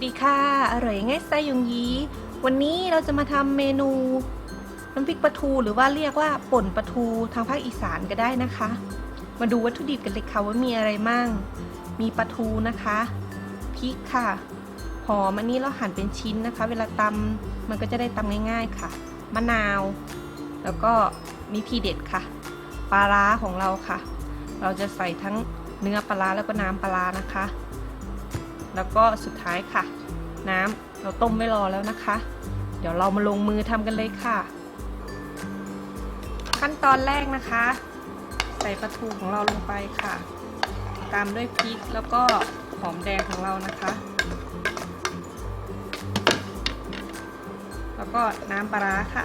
วัสดีค่ะ อร่อยง่ายไส้ยงยี วันนี้เราจะมาทำเมนูน้ำพริกปลาทูหรือว่าเรียกว่าป่นปลาทูทางภาคอีสานก็ได้นะคะ มาดูวัตถุดิบกันเลยค่ะว่ามีอะไรมั่ง มีปลาทูนะคะพริกค่ะหอมอันนี้เราหั่นเป็นชิ้นนะคะ เวลาตำมันก็จะได้ตำง่าย ๆค่ะ มะนาว แล้วก็มีทีเด็ดค่ะปลาร้าของเราค่ะ เราจะใส่ทั้งเนื้อปลาร้าแล้วก็น้ำปลาร้านะคะ แล้วก็สุดท้ายค่ะ น้ำเราต้มไว้รอแล้วนะคะ เดี๋ยวเรามาลงมือทำกันเลยค่ะ ขั้นตอนแรกนะคะ ใส่ปลาทูของเราลงไปค่ะ ตามด้วยพริกแล้วก็หอมแดงของเรานะคะ แล้วก็น้ำปลาร้าค่ะ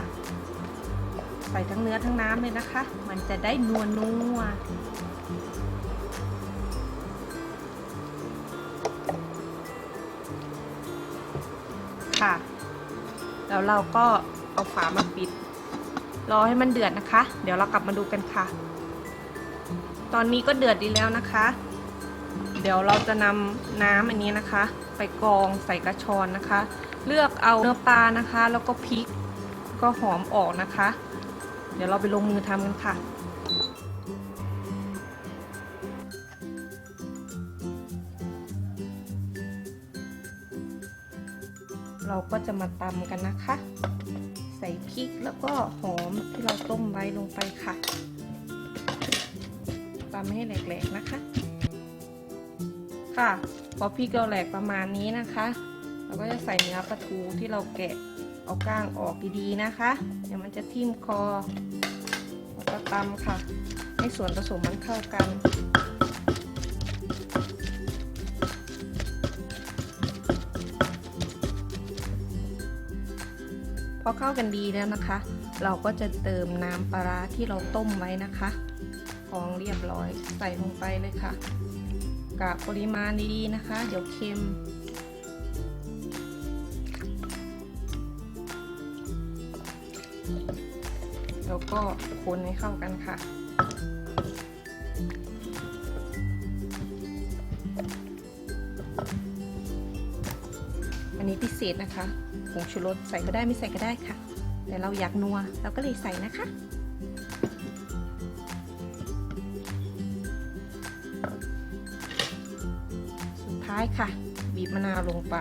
ใส่ทั้งเนื้อทั้งน้ำเลยนะคะ มันจะได้นัวนัว ค่ะ แล้วเราก็เอาฝามาปิด รอให้มันเดือดนะคะ เดี๋ยวเรากลับมาดูกันค่ะ ตอนนี้ก็เดือดดีแล้วนะคะ เดี๋ยวเราจะนำน้ำอันนี้นะคะ ไปกรองใส่กระชอนนะคะ เลือกเอาเนื้อปลานะคะ แล้วก็พริกก็หอมออกนะคะ เดี๋ยวเราไปลงมือทำกันค่ะ เราก็จะมาตำกันนะคะ ใส่พริกแล้วก็หอมที่เราต้มไว้ลงไปค่ะตำให้แหลกๆนะคะ ค่ะ พอพริกเราแหลกประมาณนี้นะคะ เราก็จะใส่เนื้อปลาทูที่เราแกะเอาก้างออกดีๆนะคะ เดี๋ยวมันจะทิ่มคอแล้วก็ตำค่ะ ให้ส่วนผสมมันเข้ากัน พอเข้ากันดีแล้วนะคะ เราก็จะเติมน้ำปลาร้าที่เราต้มไว้นะคะฟองเรียบร้อยใส่ลงไปเลยค่ะกะปริมาณดีๆนะคะ เดี๋ยวเค็ม แล้วก็คนให้เข้ากันค่ะ เศษนะคะผงชูรสใส่ก็ได้ไม่ใส่ก็ได้ค่ะ แต่เราอยากนัวเราก็เลยใส่นะคะ สุดท้ายค่ะ บีบมะนาวลงไป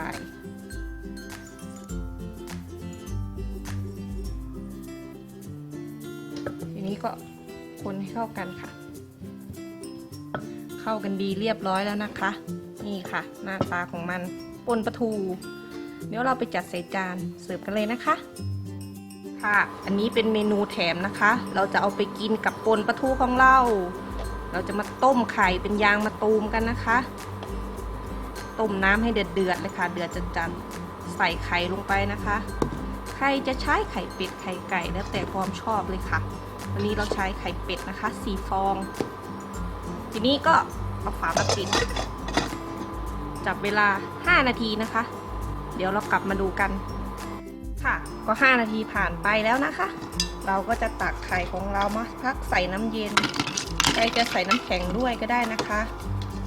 ทีนี้ก็คนให้เข้ากันค่ะ เข้ากันดีเรียบร้อยแล้วนะคะ นี่ค่ะ หน้าตาของมันปนปลาทู เดี๋ยวเราไปจัดใส่จานเสิร์ฟกันเลยนะคะ ค่ะ อันนี้เป็นเมนูแถมนะคะ เราจะเอาไปกินกับปนปลาทูของเรา เราจะมาต้มไข่เป็นยางมะตูมกันนะคะ ต้มน้ำให้เดือดเดือดๆเลยค่ะ เดือดจัดๆใส่ไข่ลงไปนะคะ ใครจะใช้ไข่เป็ดไข่ไก่แล้วแต่ความชอบเลยค่ะ วันนี้เราใช้ไข่เป็ดนะคะสี่ฟอง ทีนี้ก็เอาฝามาปิดจับเวลา 5 นาทีนะคะ เดี๋ยวเรากลับมาดูกัน ค่ะ ก็ 5 นาทีผ่านไปแล้วนะคะ เราก็จะตักไข่ของเรามาพักใส่น้ำเย็นใครจะใส่น้ำแข็งด้วยก็ได้นะคะ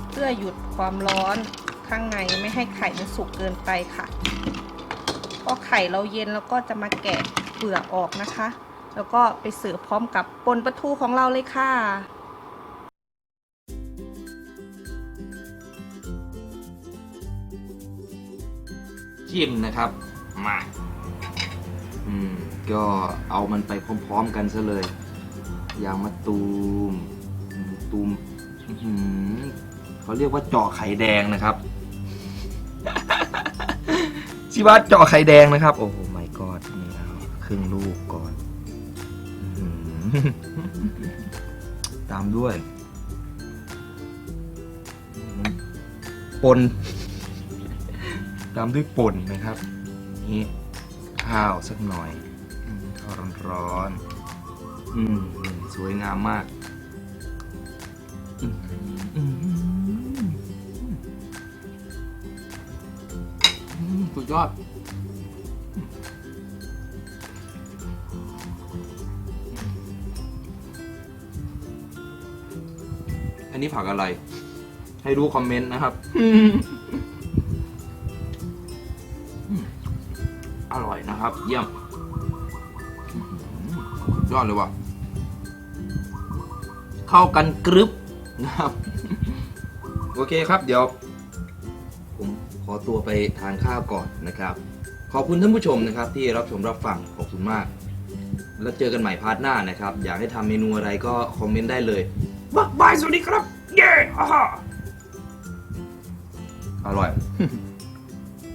เพื่อหยุดความร้อนข้างในไม่ให้ไข่มันสุกเกินไปค่ะพอไข่เราเย็นแล้วก็จะมาแกะเปลือกออกนะคะ แล้วก็ไปเสิร์ฟพร้อมกับปนปลาทูของเราเลยค่ะ จิ้มนะครับ มาอืมก็เอามันไปพร้อมๆกันซะเลยยางมะตูมตูมเขาเรียกว่าเจาะไข่แดงนะครับชิว่าเจาะไข่แดงนะครับ โอ้โหไม่กอดนี่นะครึ่งลูกก่อนตามด้วยปน ตามด้วยป่นนะครับนี่ข้าวสักหน่อยข้าวร้อนๆอืมสวยงามมากอืมอืมอืมอืมสุดยอดอันนี้ผักอะไร ให้รู้คอมเมนต์นะครับ ครับ เยี่ยมยอดเลยว่ะเข้ากันกรึบนะครับ โอเคครับเดี๋ยว ผมขอตัวไปทานข้าวก่อนนะครับ ขอบคุณท่านผู้ชมนะครับ ที่รับชมรับฟังขอบคุณมาก แล้วเจอกันใหม่พาร์ทหน้านะครับ อยากให้ทำเมนูอะไรก็คอมเมนต์ได้เลยบ๊ายบายสวัสดีครับ เย้อ่าฮะอร่อย